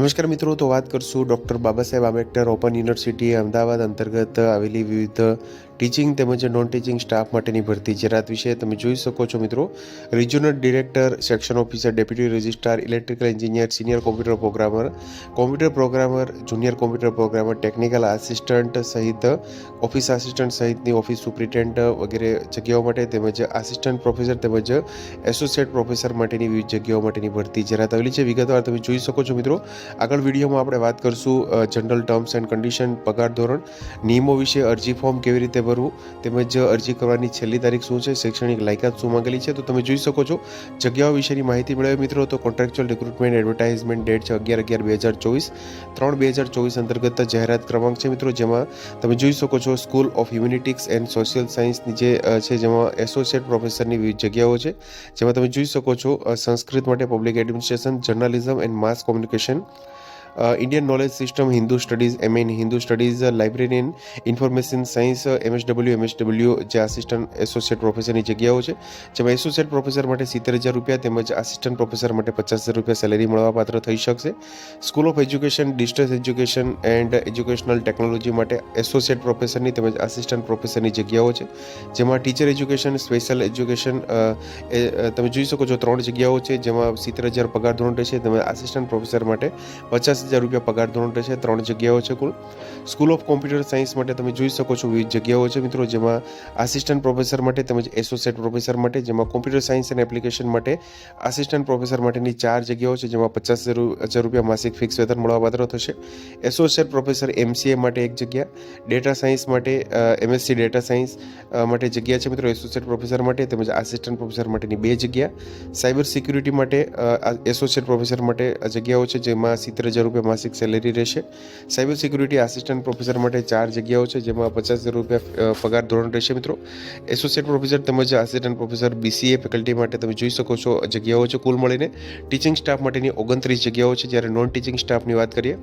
નમસ્કાર મિત્રો, તો વાત કરશું doctor Baba Saheb Ambedkar open university Ahmedabad અંતર્ગત આવેલી વિવિધ ટીચિંગ તેમજ નોન ટીચિંગ સ્ટાફ માટેની ભરતી જાહેરાત વિશે તમે જોઈ શકો છો મિત્રો. Regional director section officer deputy registrar electrical engineer senior computer programmer computer programmer junior computer programmer technical assistant સહિત ઓફિસ આસિસ્ટન્ટ સહિતની ઓફિસ સુપ્રિન્ટેન્ટ વગેરે જગ્યાઓ માટે તેમજ આસિસ્ટન્ટ પ્રોફેસર તેમજ એસોસિએટ પ્રોફેસર માટેની વિવિધ જગ્યાઓ માટેની ભરતી જાહેરાત આવેલી છે. વિગતવાર તમે જોઈ શકો છો મિત્રો. આગળ વિડીયોમાં આપણે વાત કરશું જનરલ ટર્મ્સ એન્ડ કન્ડિશન પગાર ધોરણ, નિયમો વિશે, અરજી ફોર્મ કેવી રીતે ભરવું તેમજ અરજી કરવાની છેલ્લી તારીખ શું છે, શૈક્ષણિક લાયકાત શું માંગેલી છે, તો તમે જોઈ શકો છો. જગ્યાઓ વિશેની માહિતી મેળવે મિત્રો, તો કોન્ટ્રાક્ચ્યુઅલ રિક્રુટમેન્ટ એડવર્ટાઇઝમેન્ટ ડેટ છે અગિયાર અગિયાર બે હજાર ચોવીસ. ત્રણ બે હજાર ચોવીસ અંતર્ગત જાહેરાત ક્રમાંક છે મિત્રો, જેમાં તમે જોઈ શકો છો school of humanities and social સાયન્સની જે છે, જેમાં એસોસિએટ પ્રોફેસરની વિવિધ જગ્યાઓ છે. જેમાં તમે જોઈ શકો છો સંસ્કૃત માટે public administration journalism and mass communication Indian knowledge system Hindu studies M N Hindu studies librarian information science MSW MSW જે આસિસ્ટન્ટ એસોસિએટ પ્રોફેસરની જગ્યાઓ છે, જેમાં એસોસિએટ પ્રોફેસર માટે સિત્તેર હજાર રૂપિયા તેમજ આસિસ્ટન્ટ પ્રોફેસર માટે પચાસ હજાર રૂપિયા સેલેરી મળવાપાત્ર થઈ શકશે. School of education distance education and educational technology માટે એસોસિએટ પ્રોફેસરની તેમજ આસિસ્ટન્ટ પ્રોફેસરની જગ્યાઓ છે, જેમાં ટીચર એજ્યુકેશન સ્પેશિયલ એજ્યુકેશન તમે જોઈ શકો છો ત્રણ જગ્યાઓ છે, જેમાં સિત્તેર હજાર પગાર ધોરણ રહેશે, તેમજ આસિસ્ટન્ટ પ્રોફેસર માટે પચાસ હજાર રૂપિયા પગાર ધોરણ રહેશે, ત્રણ જગ્યાઓ છે કુલ. સ્કૂલ ઓફ કોમ્પ્યુટર સાયન્સ માટે તમે જોઈ શકો છો વિવિધ જગ્યાઓ છે મિત્રો, જેમાં આસિસ્ટન્ટ પ્રોફેસર માટે તેમજ એસોસિએટ પ્રોફેસર માટે, જેમાં કોમ્પ્યુટર સાયન્સ અને એપ્લિકેશન માટે આસિસ્ટન્ટ પ્રોફેસર માટેની ચાર જગ્યાઓ છે, જેમાં પચાસ હજાર રૂપિયા માસિક ફિક્સ વેતન મળવાપાત્ર થશે. એસોસિએટ પ્રોફેસર એમસીએ માટે એક જગ્યા ડેટા સાયન્સ માટે એમએસસી ડેટા સાયન્સ માટે જગ્યા છે મિત્રો એસોસિએટ પ્રોફેસર માટે તેમજ આસિસ્ટન્ટ પ્રોફેસર માટેની બે જગ્યા. સાયબર સિક્યુરિટી માટે એસોસિએટ પ્રોફેસર માટે જગ્યાઓ છે, જેમાં સિત્તેર હજાર રૂપિયા માસિક સેલેરી રહેશે. સાયબર સિક્યુરિટી આસિસ્ટન્ટ પ્રોફેસર માટે ચાર જગ્યાઓ છે, જેમાં પચાસ હજાર રૂપિયા પગાર ધોરણ રહેશે મિત્રો. એસોસિએટ પ્રોફેસર તેમજ આસિસ્ટન્ટ પ્રોફેસર બીસીએ ફેકલ્ટી માટે તમે જોઈ શકો છો જગ્યાઓ છે કુલ મળીને. ટીચિંગ સ્ટાફ માટેની ઓગણત્રીસ જગ્યાઓ છે, જ્યારે નોન ટીચિંગ સ્ટાફની વાત કરીએ,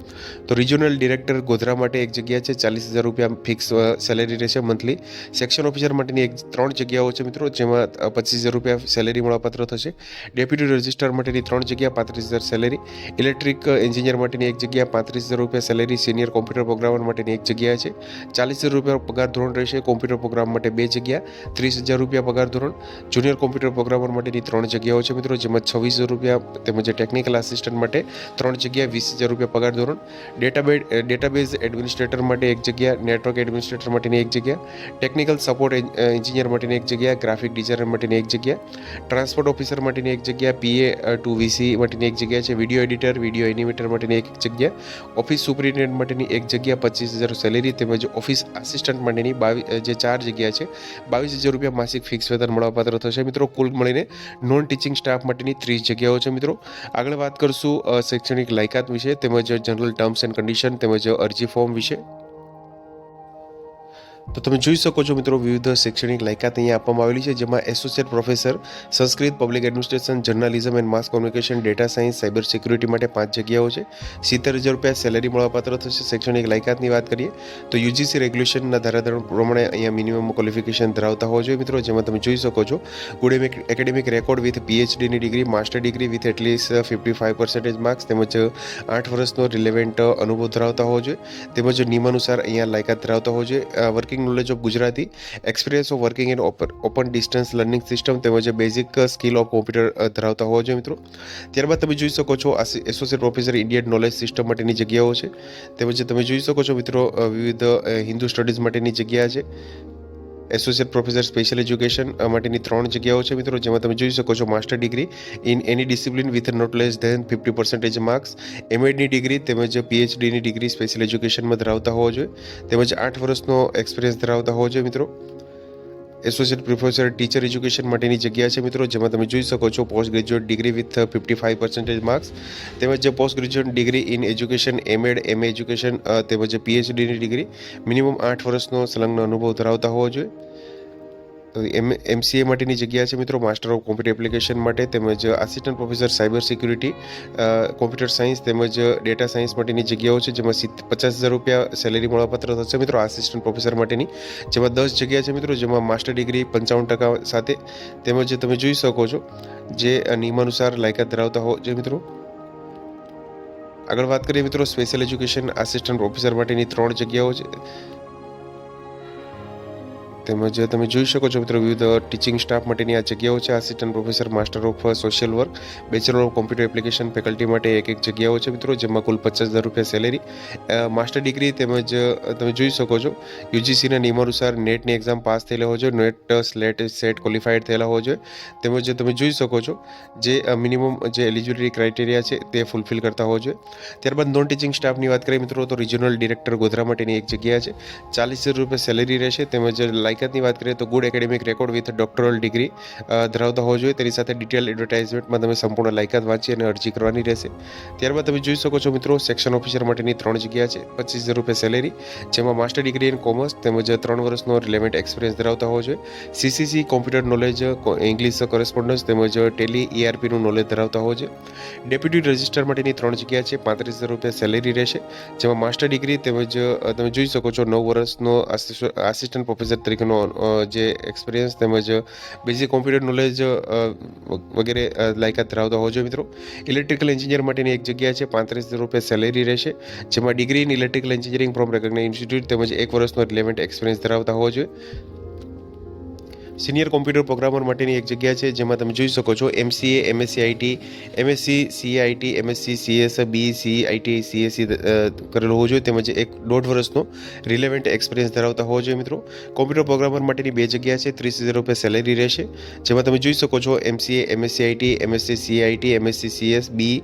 તો રિજિયોનલ ડિરેક્ટર ગોધરા માટે એક જગ્યા છે, ચાલીસ હજાર રૂપિયા ફિક્સ સેલેરી રહેશે મંથલી સેક્શન ઓફિસર માટેની એક ત્રણ જગ્યાઓ છે મિત્રો, જેમાં પચીસ હજાર રૂપિયા સેલેરી મળવાપાત્ર થશે. ડેપ્યુટી રજિસ્ટ્રાર માટેની ત્રણ જગ્યા, પાંત્રીસ હજાર સેલેરી ઇલેક્ટ્રિક એન્જિનિયર માટેની એક જગ્યા પાંત્રીસ હજાર રૂપિયા સેલેરી સિનિયર કોમ્પ્યુટર પ્રોગ્રામર માટેની એક જગ્યા છે. ચાલીસ હજાર રૂપિયા પગાર ધોરણ રહેશે કોમ્પ્યુટર પ્રોગ્રામ માટે બે જગ્યા, ત્રીસ હજાર રૂપિયા પગાર ધોરણ જુનિયર કોમ્પ્યુટર પ્રોગ્રામર માટેની ત્રણ જગ્યાઓ છે મિત્રો, જેમાં છવ્વીસ હજાર રૂપિયા તેમજ ટેકનિકલ આસિસ્ટન્ટ માટે ત્રણ જગ્યા, વીસ હજાર રૂપિયા પગાર ધોરણ ડેટાબેડ ડેટાબેઝ એડમિનિસ્ટ્રેટર માટે એક જગ્યા નેટવર્ક એડમિનિસ્ટ્રેટર માટેની એક જગ્યા ટેકનિકલ સપોર્ટ એન્જિનિયર માટેની એક જગ્યા ગ્રાફિક ડિઝાઇનર માટેની એક જગ્યા ટ્રાન્સપોર્ટ ઓફિસર માટેની એક જગ્યા પીએ ટુ વીસી માટેની એક જગ્યા છે વીડિયો એડિટર વીડિયો એનિમેટર માટેની એક જગ્યા, ઓફિસ સુપરિન્ટેન્ડન્ટ માટેની એક જગ્યા પચીસ હજાર સેલેરી તેમજ ઓફિસ આસિસ્ટન્ટ માટેની બાવીસ જે ચાર જગ્યા છે, બાવીસ હજાર રૂપિયા માસિક ફિક્સ વેતન મળવાપાત્ર થશે. મિત્રો, કુલ મળીને નોન ટીચિંગ સ્ટાફ માટેની ત્રીસ જગ્યાઓ છે, મિત્રો. આગળ વાત કરશું શૈક્ષણિક લાયકાત વિશે તેમજ જનરલ ટર્મ્સ એન્ડ કન્ડિશન તેમજ અરજી ફોર્મ વિશે. તો તમે જોઈ શકો છો મિત્રો વિવિધ શૈક્ષણિક લાયકાત અહીંયા આપવામાં આવેલી છે, જેમાં associate professor Sanskrit public administration journalism and mass communication data science cyber security માટે પાંચ જગ્યાઓ છે. સિત્તેર હજાર રૂપિયા સેલેરી મળવાપાત્ર થશે. શૈક્ષણિક લાયકાતની વાત કરીએ, તો યુજીસી રેગ્યુલેશનના ધારાધોરણ પ્રમાણે અહીંયા મિનિમમ ક્વોલિફિકેશન ધરાવતા હોવા જોઈએ મિત્રો, જેમાં તમે જોઈ શકો છો good academic record with પીએચડીની degree master degree with at least fifty five percentage marks તેમજ આઠ વર્ષનો રિલેવન્ટ અનુભવ ધરાવતા હોવો જોઈએ. તેમજ નિયમાનુસાર અહીંયા લાયકાત ધરાવતા હોવો જોઈએ. Working knowledge of Gujarati experience of working in open distance learning system તેમજ બેઝિક સ્કિલ ઓફ કોમ્પ્યુટર ધરાવતા હોવા જોઈએ મિત્રો. ત્યારબાદ તમે જોઈ શકો છો associate professor Indian knowledge system માટેની જગ્યાઓ છે. તેમજ તમે જોઈ શકો છો મિત્રો વિવિધ હિન્દુ સ્ટડીઝ માટેની જગ્યા છે. એસોસિએટ પ્રોફેસર સ્પેશિયલ એજ્યુકેશન માટેની ત્રણ જગ્યાઓ છે મિત્રો, જેમાં તમે જોઈ શકો છો master degree in any discipline with not less than fifty percentage marks. એમએડની degree તેમજ પીએચડીની ડિગ્રી સ્પેશિયલ એજ્યુકેશનમાં ધરાવતા હોવો જોઈએ. તેમજ આઠ વર્ષનો એક્સપિરિયન્સ ધરાવતા હોવો જોઈએ મિત્રો. એસોસિએટ પ્રોફેસર ટીચર એજ્યુકેશન માટેની જગ્યા છે મિત્રો, જેમાં તમે જોઈ શકો છો post graduate degree with fifty five percentage marks, તેમજ post graduate degree in education MEd M education તેમજ પીએચડીની ડિગ્રી, મિનિમમ આઠ વર્ષનો સંલગ્ન અનુભવ ધરાવતા હોવો જોઈએ. એમ એમસીએ માટેની જગ્યા છે મિત્રો માસ્ટર ઓફ કોમ્પ્યુટર એપ્લિકેશન માટે, તેમજ assistant professor cyber security computer science તેમજ ડેટા સાયન્સ માટેની જગ્યાઓ છે, જેમાં સિત્ત પચાસ હજાર રૂપિયા સેલેરી મળવાપાત્ર થશે મિત્રો આસિસ્ટન્ટ પ્રોફેસર માટેની. જેમાં દસ જગ્યા છે મિત્રો, જેમાં માસ્ટર ડિગ્રી પંચાવન ટકા સાથે, તેમજ તમે જોઈ શકો છો, જે નિયમાનુસાર લાયકાત ધરાવતા હો, જે મિત્રો. આગળ વાત કરીએ મિત્રો સ્પેશિયલ એજ્યુકેશન આસિસ્ટન્ટ પ્રોફેસર માટેની ત્રણ જગ્યાઓ છે તેમજ તમે જોઈ શકો છો મિત્રો વિવિધ ટીચિંગ સ્ટાફ માટેની આ જગ્યાઓ છે. Assistant professor master of social work bachelor of computer application faculty માટે એક એક જગ્યાઓ છે મિત્રો, જેમાં કુલ પચાસ હજાર રૂપિયા સેલેરી માસ્ટર ડિગ્રી તેમજ તમે જોઈ શકો છો યુજીસીના નિયમ અનુસાર નેટની એક્ઝામ પાસ થયેલા જોઈએ, નેટ સ્લેટ સેટ ક્વોલિફાઈડ થયેલા જોઈએ. તેમજ તમે જોઈ શકો છો, જે મિનિમમ જે એલિજિબિલિટી ક્રાઇટેરિયા છે તે ફૂલફિલ કરતા જોઈએ. ત્યારબાદ નોન ટીચિંગ સ્ટાફની વાત કરીએ મિત્રો, તો રિજનલ ડિરેક્ટર ગોધરા માટેની એક જગ્યા છે. ચાલીસ હજાર રૂપિયા સેલેરી રહેશે. તેમજ લાયકાતની વાત કરીએ તો good academic record with doctoral degree ધરાવતા હોવો જોઈએ. તેની સાથે ડિટેલ એડવર્ટાઇઝમેન્ટમાં તમે સંપૂર્ણ લાયકાત વાંચી અને અરજી કરવાની રહેશે. ત્યારબાદ તમે જોઈ શકો છો મિત્રો, સેક્શન ઓફિસર માટેની ત્રણ જગ્યા છે. પચીસ હજાર રૂપિયા સેલેરી, જેમાં માસ્ટર ડિગ્રી ઇન કોમર્સ તેમજ ત્રણ વર્ષનો રિલેવન્ટ એક્સપિરિયન્સ ધરાવતા હોવો જોઈએ. CCC computer knowledge English correspondence તેમજ ટેલી ઈઆરપીનું નોલેજ ધરાવતા હોવો જોઈએ. ડેપ્યુટી રજિસ્ટર માટેની ત્રણ જગ્યા છે. પાંત્રીસ હજાર રૂપિયા સેલેરી રહેશે, જેમાં માસ્ટર ડિગ્રી તેમજ તમે જોઈ શકો છો નવ વર્ષનો આસિસ્ટન્ટ પ્રોફેસર તરીકેનો અ, જે એક્સપિરિયન્સ તેમજ બેઝિક કોમ્પ્યુટર નોલેજ વગેરે લાયકાત ધરાવતા હોજો મિત્રો. ઇલેક્ટ્રિકલ એન્જિનિયર માટેની એક જગ્યા છે પાંત્રીસ રૂપિયા સેલેરી રહેશે. જેમાં degree in electrical engineering from recognise institute તેમજ એક વર્ષનો રિલેવન્ટ એક્સપિરિયન્સ ધરાવતા હોવો જોઈએ. સિનિયર કોમ્પ્યુટર પ્રોગ્રામર માટેની એક જગ્યા છે, જેમાં તમે જોઈ શકો છો MCA MSc IT MSc CIT MSc CS B IT CSC કરેલો હોવો જોઈએ. તેમજ એક દોઢ વર્ષનો રિલેવન્ટ એક્સપિરિયન્સ ધરાવતા હોવો જોઈએ મિત્રો. કોમ્પ્યુટર પ્રોગ્રામર માટેની બે જગ્યા છે, ત્રીસ હજાર રૂપિયા સેલેરી રહેશે. જેમાં તમે જોઈ શકો છો MCA MSc IT MSc CIT MSc CS B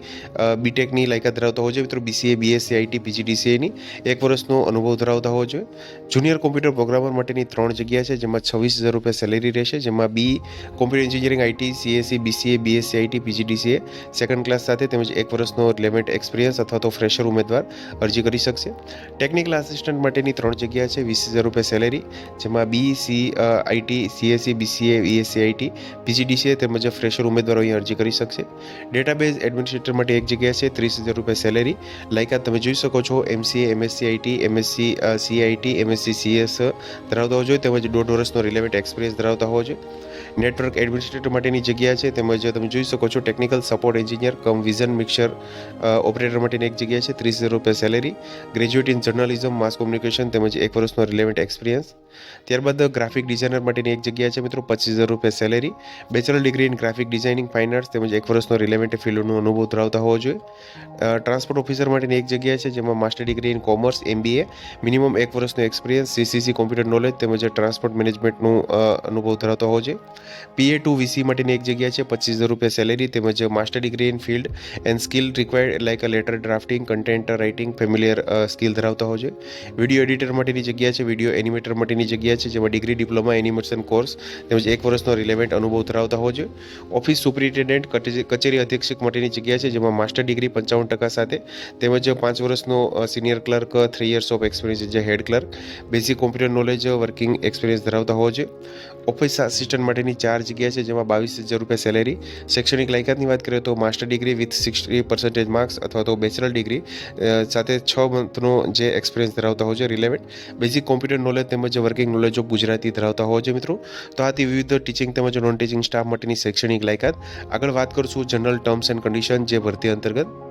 બીટેકની લાયકાત ધરાવતા હોવો જોઈએ. મિત્રો બીસીએ બીએસસી આઈટી પીજીડીસીએની એક વર્ષનો અનુભવ ધરાવતા હોવો જોઈએ. જુનિયર કોમ્પ્યુટર પ્રોગ્રામર માટેની ત્રણ જગ્યા છે, જેમાં છવ્વીસ હજાર રૂપિયા સેલેરી રહેશે, જેમાં B computer engineering IT CSC BCA BSc IT PGDCA second class સાથે તેમજ એક વર્ષનો લેમેટ એક્સપિરિયન્સ અથવા તો ફ્રેશર ઉમેદવાર અરજી કરી શકશે. ટેકનિકલ આસિસ્ટન્ટ માટેની ત્રણ જગ્યા છે, વીસ હજાર રૂપિયા સેલેરી જેમાં B C IT CSC BCA BSc IT PGDCA તેમજ ફ્રેશર ઉમેદવારો અહીં અરજી કરી શકશે. ડેટાબેઝ એડમિનિસ્ટ્રેટર માટે એક જગ્યા છે, ત્રીસ હજાર રૂપિયા સેલેરી લાયકાત તમે જોઈ શકો છો MCA MSc IT MSc CIT MSc CS ધરાવતા હોવો જોઈએ તેમજ દોઢ વર્ષનો રિલેવન્ટ એક્સપિરિયન્સ ધરાવતા હોવો જોઈએ. નેટવર્ક એડમિનિસ્ટ્રેટર માટેની જગ્યા છે, તેમજ તમે જોઈ શકો છો technical support engineer cum vision mixer operator માટેની એક જગ્યા છે, ત્રીસ હજાર રૂપિયા salary graduate in journalism mass communication તેમજ એક વર્ષનો રિલેવન્ટ એક્સપિરિયન્સ ત્યારબાદ ગ્રાફિક ડિઝાઇનર માટેની એક જગ્યા છે મિત્રો, પચીસ હજાર રૂપિયા salary bachelor degree in graphic designing fine arts તેમજ એક વર્ષનો રિલેવન્ટ ફિલ્ડનો અનુભવ ધરાવતા હોવો જોઈએ. ટ્રાન્સપોર્ટ ઓફિસર માટેની એક જગ્યા છે, જેમાં master degree in commerce MBA minimum એક વર્ષનો એક્સપિરિયન્સ સીસીસી કોમ્પ્યુટર નોલેજ તેમજ ટ્રાન્સપોર્ટ મેનેજમેન્ટનું અનુભવ ધરાવતો હોવો જોઈએ પીએ ટુ વીસી માટેની એક જગ્યા છે, પચીસ હજાર રૂપિયા સેલેરી તેમજ master degree in field and skill required like a letter drafting content writing familiar skill ધરાવતા હોવો જોઈએ વીડિયો એડિટર માટેની જગ્યા છે વીડિયો એનિમેટર માટેની જગ્યા છે, જેમાં ડિગ્રી ડિપ્લોમા એનિમેશન કોર્સ તેમજ એક વર્ષનો રિલેવન્ટ અનુભવ ધરાવતા હોવો જોઈએ ઓફિસ સુપરિન્ટેન્ડન્ટ કચેરી અધિક્ષક માટેની જગ્યા છે, જેમાં માસ્ટર ડિગ્રી પંચાવન ટકા સાથે તેમજ પાંચ વર્ષનો senior clerk three years of experience જે head clerk basic computer knowledge working experience ધરાવતા હોવો જોઈએ ઓફિસ આસિસ્ટન્ટ માટેની ચાર જગ્યા છે, જેમાં બાવીસ હજાર રૂપિયા સેલેરી શૈક્ષણિક લાયકાતની વાત કરીએ તો master degree with sixty percentage marks અથવા તો બેચલર ડિગ્રી સાથે છ મંથનો જે એક્સપિરિયન્સ ધરાવતા હોય છે રિલેવન્ટ બેઝિક કોમ્પ્યુટર નોલેજ તેમજ વર્કિંગ નોલેજ ઓફ ગુજરાતી ધરાવતા હોય છે મિત્રો, તો આથી વિવિધ ટીચિંગ તેમજ નોન ટીચિંગ સ્ટાફ માટેની શૈક્ષણિક લાયકાત. આગળ વાત કરશું જનરલ ટર્મ્સ એન્ડ કન્ડિશન જે ભરતી અંતર્ગત.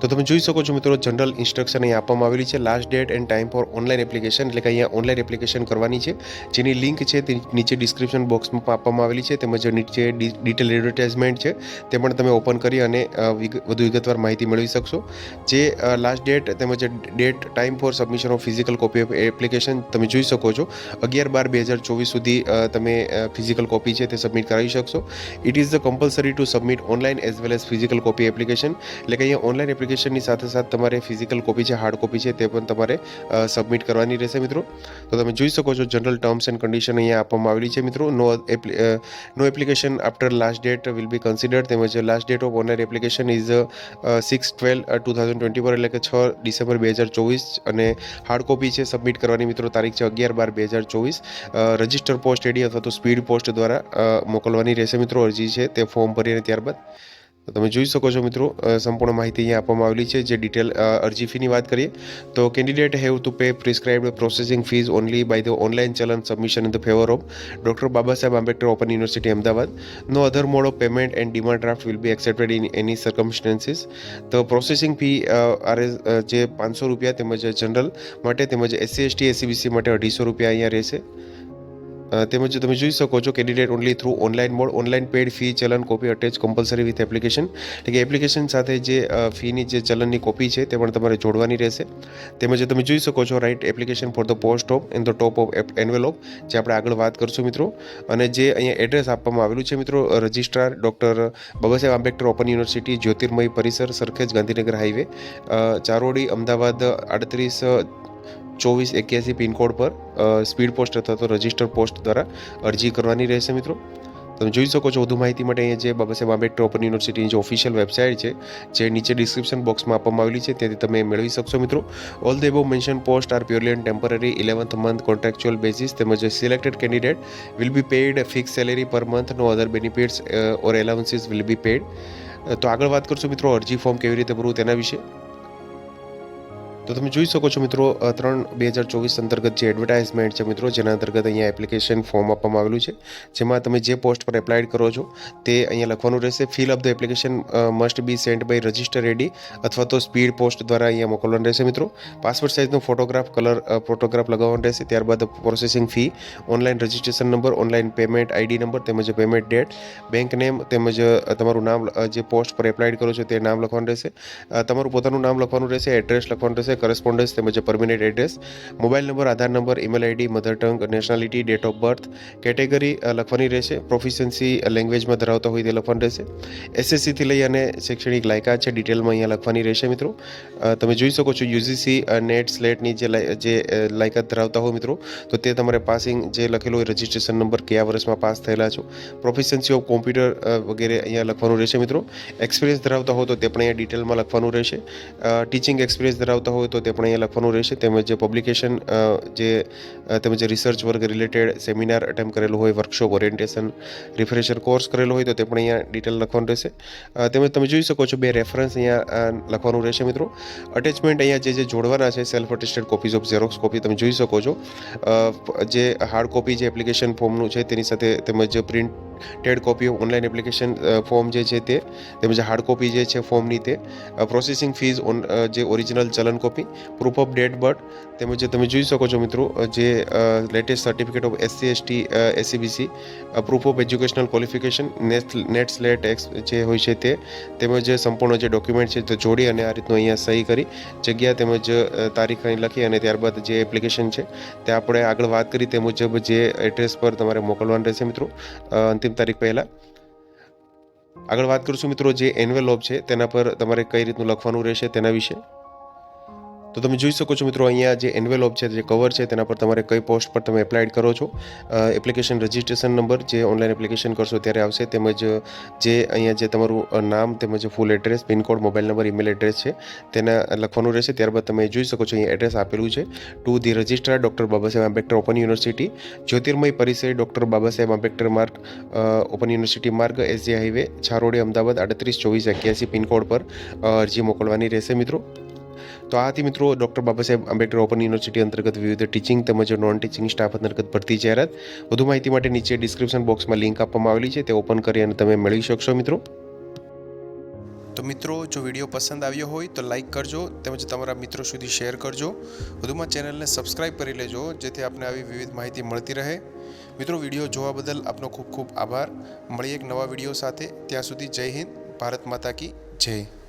તો તમે જોઈ શકો છો મિત્રો, જનરલ ઇન્સ્ટ્રક્શન અહીં આપવામાં આવેલી છે. Last date and time for online application એટલે કે અહીંયા ઓનલાઈન એપ્લિકેશન કરવાની છે. જેની લિંક છે તે નીચે ડિસ્ક્રિપ્શન બોક્સમાં આપવામાં આવેલી છે. તેમજ નીચે ડિટેલ એડવર્ટાઇઝમેન્ટ છે. તે પણ તમે ઓપન કરી અને વધુ વિગતવાર માહિતી મેળવી શકશો. જે લાસ્ટ ડેટ તેમજ date time for submission of physical copy of application તમે જોઈ શકો છો. અગિયાર બાર બે હજાર ચોવીસ સુધી તમે ફિઝિકલ કોપી છે તે સબમિટ કરાવી શકશો. It is the compulsory to submit online as well as physical copy application એટલે કે અહીંયા ઓનલાઈન એપ્લિકેશનની સાથે સાથે તમારે ફિઝિકલ કોપી છે હાર્ડ કોપી છે, તે પણ તમારે સબમિટ કરવાની રહેશે મિત્રો. તો તમે જોઈ શકો છો જનરલ ટર્મ્સ એન્ડ કન્ડિશન અહીંયા આપવામાં આવેલી છે મિત્રો. No no application after last date will be considered તેમજ last date of honour application is six twelve two thousand twenty four એટલે કે છ ડિસેમ્બર બે હજાર ચોવીસ. અને હાર્ડ કોપી છે સબમિટ કરવાની મિત્રો તારીખ છે અગિયાર બાર બે હજાર ચોવીસ. રજિસ્ટર પોસ્ટ એડી અથવા તો સ્પીડ પોસ્ટ દ્વારા મોકલવાની રહેશે મિત્રો અરજી છે, તે ફોર્મ ભરીને ત્યારબાદ. તમે જોઈ શકો છો મિત્રો સંપૂર્ણ માહિતી અહીંયા આપવામાં આવેલી છે, જે ડિટેલ અરજી ફીની વાત કરીએ. તો candidate have to pay prescribed processing fees only by the online challan submission in the favour of doctor Baba Saheb Ambedkar open university Ahmedabad no other mode of payment and demand draft will be accepted in any circumstances તો processing fee are જે પાંચસો રૂપિયા તેમજ general માટે તેમજ SC ST SEBC માટે અઢીસો રૂપિયા અહીંયા રહેશે. તેમજ તમે જોઈ શકો છો candidate only through online mode online paid fee challan copy attach compulsory with application એટલે કે એપ્લિકેશન સાથે જે ફીની જે ચલનની કોપી છે તે પણ તમારે જોડવાની રહેશે. તેમજ તમે જોઈ શકો છો right application for the post of in the top of envelope જે આપણે આગળ વાત કરશું મિત્રો. અને જે અહીંયા એડ્રેસ આપવામાં આવેલું છે મિત્રો registrar doctor Babasaheb Ambedkar open university Jyotirmay Parisar, Sarkhej Gandhinagar highway Charodi, Ahmedabad, આડત્રીસ ચોવીસ એક્યાસી પિનકોડ પર સ્પીડ પોસ્ટ અથવા તો રજિસ્ટર પોસ્ટ દ્વારા અરજી કરવાની રહેશે મિત્રો. તમે જોઈ શકો છો વધુ માહિતી માટે અહીંયા જે બાબા સાહેબ આંબેડકર ઓપન યુનિવર્સિટીની જે ઓફિશિયલ વેબસાઇટ છે, જે નીચે ડિસ્ક્રિપ્શન બોક્સમાં આપવામાં આવેલી છે, ત્યાંથી તમે મેળવી શકશો મિત્રો. All the above mentioned post are purely and temporary eleventh month contractual basis તેમજ selected candidate will be paid fix salary per month no other benefits or allowances will be paid તો આગળ વાત કરશું મિત્રો અરજી ફોર્મ કેવી રીતે ભરવું તેના વિશે. તો તમે જોઈ શકો છો મિત્રો ત્રણ બે હજાર ચોવીસ અંતર્ગત જે એડવર્ટાઇઝમેન્ટ છે મિત્રો, જેના અંતર્ગત અહીંયા એપ્લિકેશન ફોર્મ આપવામાં આવેલું છે. જેમાં તમે જે પોસ્ટ પર એપ્લાયડ કરો છો, તે અહીંયા લખવાનું રહેશે fill up the application must be sent by register ready અથવા તો સ્પીડ પોસ્ટ દ્વારા અહીંયા મોકલવાનું રહેશે મિત્રો. પાસપોર્ટ સાઇઝનો ફોટોગ્રાફ કલર ફોટોગ્રાફ લગાવવાનો રહેશે, ત્યારબાદ processing fee online registration number online payment ID number તેમજ પેમેન્ટ ડેટ બેંક નેમ તેમજ તમારું નામ જે પોસ્ટ પર એપ્લાયડ કરો છો તે નામ લખવાનું રહેશે. તમારું પોતાનું નામ લખવાનું રહેશે એડ્રેસ લખવાનું રહેશે કરસ્પોન્ડન્સ તેમજ permanent address mobile number Aadhaar number email ID mother tongue nationality date of birth category લખવાની રહેશે. પ્રોફિશન્સી લેંગ્વેજમાં ધરાવતા હોય તે લખવાનું રહેશે. એસએસસીથી લઈ અને શૈક્ષણિક લાયકાત છે ડિટેલમાં અહીંયા લખવાની રહેશે મિત્રો. તમે જોઈ શકો છો યુજીસી નેટ સ્લેટની જે જે લાયકાત ધરાવતા હોય મિત્રો, તો તે તમારે પાસિંગ જે લખેલું હોય રજિસ્ટ્રેશન નંબર કયા વર્ષમાં પાસ થયેલા છો. પ્રોફિશન્સી ઓફ કોમ્પ્યુટર વગેરે અહીંયા લખવાનું રહેશે મિત્રો. એક્સપિરિયન્સ ધરાવતા હોય તો તે પણ અહીંયા ડિટેલમાં લખવાનું રહેશે. ટીચિંગ એક્સપિરિયન્સ ધરાવતા હોય તો તે પણ અહીંયા લખવાનું રહેશે. તેમજ જે પબ્લિકેશન જે તેમજ research work related seminar attempt કરેલો હોય વર્કશોપ ઓરિએન્ટેશન રિફ્રેશર કોર્સ કરેલો હોય તો તે પણ અહીંયા ડિટેલ લખવાનું રહેશે. તેમજ તમે જોઈ શકો છો બે રેફરન્સ અહીંયા લખવાનું રહેશે મિત્રો. અટેચમેન્ટ અહીંયા જે જે જોડવાના છે self attested copies of xerox copy તમે જોઈ શકો છો. જે હાર્ડ કોપી જે એપ્લિકેશન ફોર્મનું છે તેની સાથે તેમજ printed copy of online application form જે છે તે, તેમજ હાર્ડ કોપી જે છે ફોર્મની તે પ્રોસેસિંગ ફીઝ જે original challan copy proof of date birth તેમજ તમે જોઈ શકો છો મિત્રો, જે latest certificate of SC ST SEBC proof of educational qualification NET NET SLET X જે હોય છે તે, તેમજ સંપૂર્ણ જે ડોક્યુમેન્ટ છે તે જોડી અને આ રીતનું અહીંયા સહી કરી, જગ્યા તેમજ તારીખ અહીં લખી અને ત્યારબાદ જે એપ્લિકેશન છે, તે આપણે આગળ વાત કરી તે મુજબ જે એડ્રેસ પર તમારે મોકલવાનું રહેશે મિત્રો અંતિમ તારીખ પહેલાં. આગળ વાત કરીશું મિત્રો જે એન્વેલોપ છે, તેના પર તમારે કઈ રીતનું લખવાનું રહેશે તેના વિશે. તો તમે જોઈ શકો છો મિત્રો, અહીંયા જે એન્વેલોપ છે, જે કવર છે, તેના પર તમારે કઈ પોસ્ટ પર તમે એપ્લાઇડ કરો છો. એપ્લિકેશન રજિસ્ટ્રેશન નંબર જે ઓનલાઈન એપ્લિકેશન કરશો ત્યારે આવશે, તેમજ જે અહીંયા જે તમારું નામ તેમજ full address pin code mobile number email address છે, તેના લખવાનું રહેશે. ત્યારબાદ તમે જોઈ શકો છો, અહીંયા એડ્રેસ આપેલું છે to the registrar doctor Babasaheb Ambedkar open university Jyotirmay Parisar doctor Babasaheb Ambedkar Marg open university Marg SG highway Charodi, Ahmedabad, આડત્રીસ, ચોવીસ, એક્યાસી પિનકોડ પર અરજી મોકલવાની રહેશે મિત્રો. તો આ હતી મિત્રો doctor Baba Saheb Ambedkar open university અંતર્ગત વિવિધ ટીચિંગ તેમજ નોન ટીચિંગ સ્ટાફ અંતર્ગત ભરતી જાહેરાત. વધુ માહિતી માટે નીચે ડિસ્ક્રિપ્શન બોક્સમાં લિંક આપવામાં આવેલી છે, તે ઓપન કરી અને તમે મેળવી શકશો મિત્રો. તો મિત્રો, જો વીડિયો પસંદ આવ્યો હોય તો લાઈક કરજો, તેમજ તમારા મિત્રો સુધી શેર કરજો. વધુમાં ચેનલને સબસ્ક્રાઈબ કરી લેજો, જેથી આપને આવી વિવિધ માહિતી મળતી રહે. મિત્રો, વીડિયો જોવા બદલ આપનો ખૂબ ખૂબ આભાર. મળીએ એક નવા વીડિયો સાથે. ત્યાં સુધી જય હિન્દ, ભારત માતા કી જય.